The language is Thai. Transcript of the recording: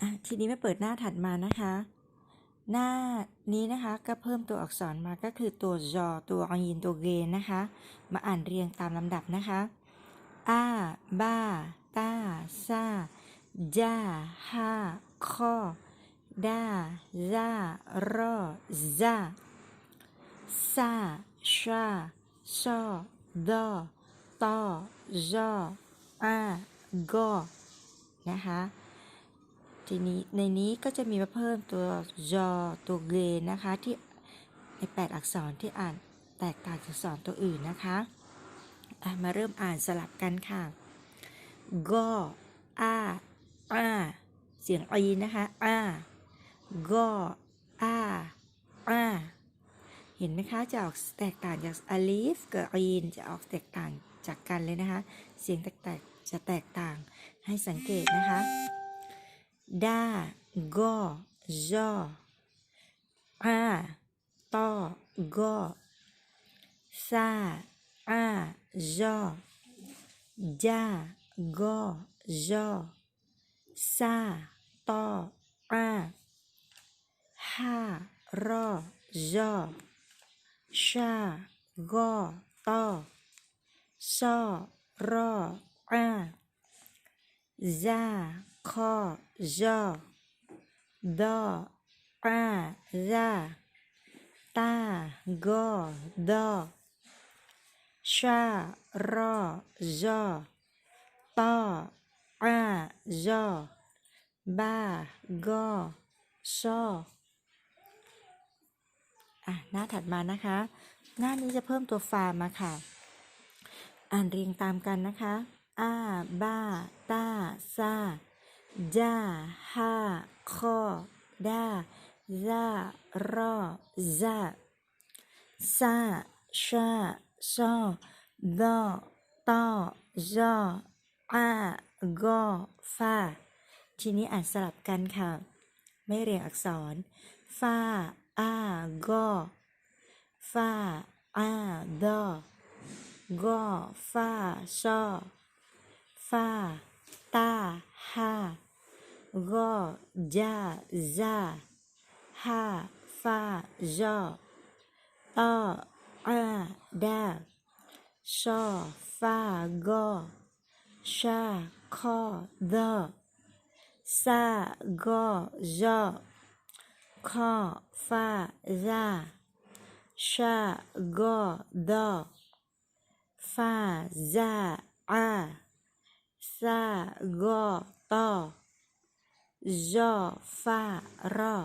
อะทีนี้มาเปิดหน้าถัดมานะคะ หน้านี้นะคะก็เพิ่มตัวอักษรมาก็คือตัวจอตัวอยินตัวเกนนะคะ มาอ่านเรียงตามลำดับนะคะอาบาตาซาจาฮาคอดาซารอซาซาชาซอดอตอจออากอนะคะ ทีนี้ในนี้ก็จะมีมาเพิ่มตัวจอตัวเกรนะคะที่ในแปดอักษรที่อ่านแตกต่างจากอักษรตัวอื่นนะคะมาเริ่มอ่านสลับกันค่ะกออาอาเสียงอีนะคะอากออาอาเห็นไหมคะ จะออกแตกต่างจากอลีฟกับอยีนจะออกแตกต่างจากกันเลยนะคะ เสียงแตกจะแตกต่างให้สังเกตนะคะ ดากอจออาตอกอซาอาจอจากอจอซาตออาฮารอจอชากอตอซอรออาซา คอจอดออาซาตากอดอชารอจอตออาจอบากอซออะหน้าถัดมานะคะ หน้านี้จะเพิ่มตัวฟามาค่ะ อ่านเรียงตามกันนะคะอาบาตาซา จาฮาคอดาซารอซาซาชาซอดอตอจออากอฟาทีนี้อ่านสลับกันค่ะ ไม่เรียงอักษรฟาอากอฟาอาดอกอฟาซอฟาตาฮา กอจาซาฮาฟาจอตออาดาซอฟากอชาคอดอซากอจอคอฟาซาชากอดอฟาซาอาซากอตอ จอฟารอ